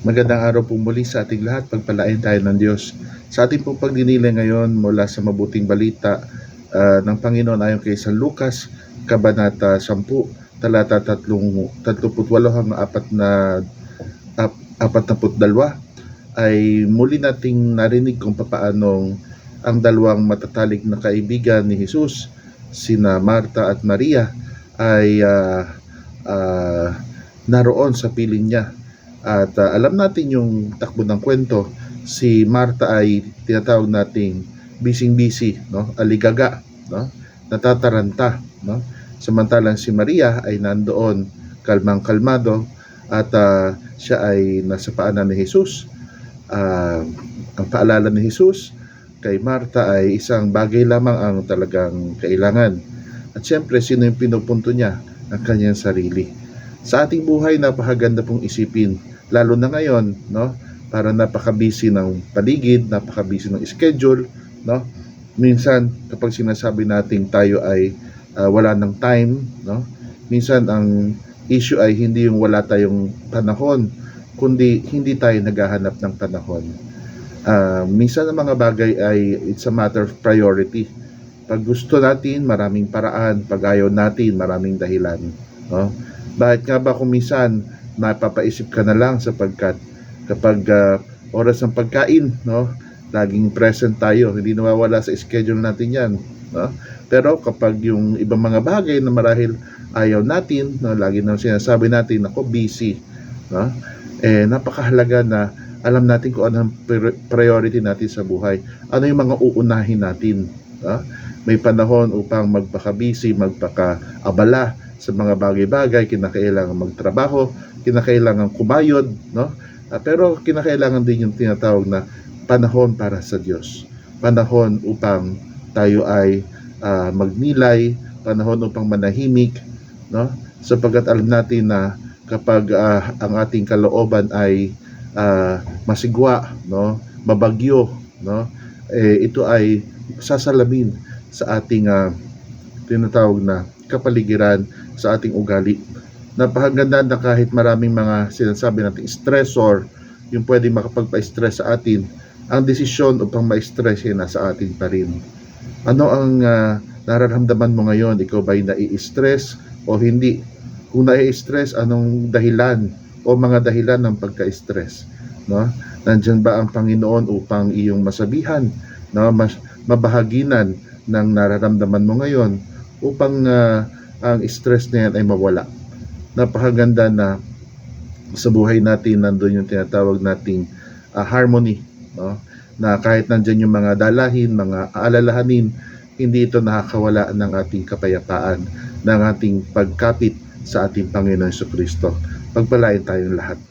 Magandang araw po muli sa ating lahat. Pagpalain tayo ng Diyos. Sa ating pong pagdinila ngayon mula sa mabuting balita ah, ng Panginoon ayon kay San Lucas, Kabanata 10, talata 3, 38 hanggang 4 na ap, 42 ay muli nating narinig kung papaanong ang dalawang matatalik na kaibigan ni Jesus, sina Marta at Maria, ay ah, ah, naroon sa piling niya at uh, alam natin yung takbo ng kwento, si Marta ay tinatawag nating bising-busy, no? Aligaga, no? Natataranta, no? Samantalang si Maria ay nandoon kalmang-kalmado at uh, siya ay nasa paanan ni Jesus. Uh, ang paalala ni Jesus kay Marta ay isang bagay lamang ang talagang kailangan. At siyempre, sino yung pinupunto niya? Ang kanyang sarili. Sa ating buhay, napakaganda pong isipin lalo na ngayon, no? Para napaka-busy ng paligid, napaka-busy ng schedule, no? Minsan kapag sinasabi nating tayo ay ah, wala ng time, no? Minsan ang issue ay hindi yung wala tayong panahon, kundi hindi tayo naghahanap ng panahon. Ah, minsan ang mga bagay ay it's a matter of priority. Pag gusto natin, maraming paraan. Pag ayaw natin, maraming dahilan. No? Bakit nga ba kung minsan napapaisip ka na lang sapagkat kapag ah, oras ng pagkain, no, laging present tayo, hindi nawawala sa schedule natin yan. No? Pero kapag yung ibang mga bagay na marahil ayaw natin, no, lagi na sinasabi natin, ako busy, no? eh napakahalaga na alam natin kung ano ang pri- priority natin sa buhay. Ano yung mga uunahin natin. No? May panahon upang magpaka-busy, magpaka-abala sa mga bagay-bagay, kinakailangan magtrabaho, kinakailangan kumayod, no? Ah, pero kinakailangan din yung tinatawag na panahon para sa Diyos. Panahon upang tayo ay ah, magnilay, panahon upang manahimik, no? Sapagkat alam natin na kapag ah, ang ating kalooban ay ah, masigwa, no? Mabagyo, no? Eh, ito ay sasalamin sa ating ah, tinatawag na kapaligiran sa ating ugali napakaganda na kahit maraming mga sinasabi nating stressor, yung pwede makapagpa-stress sa atin, ang desisyon upang ma-stress ay nasa atin pa rin. Ano ang ah, nararamdaman mo ngayon? Ikaw ba'y nai-stress o hindi? Kung nai-stress, anong dahilan o mga dahilan ng pagka-stress? No? Nandiyan ba ang Panginoon upang iyong masabihan, no? Mas, mabahaginan ng nararamdaman mo ngayon upang ah, ang stress na yan ay mawala napakaganda na sa buhay natin nandun yung tinatawag nating ah, harmony no na kahit nandiyan yung mga dalahin, mga aalalahanin, hindi ito nakakawala ng ating kapayapaan, ng ating pagkapit sa ating Panginoon Kristo. Pagpalain tayong lahat.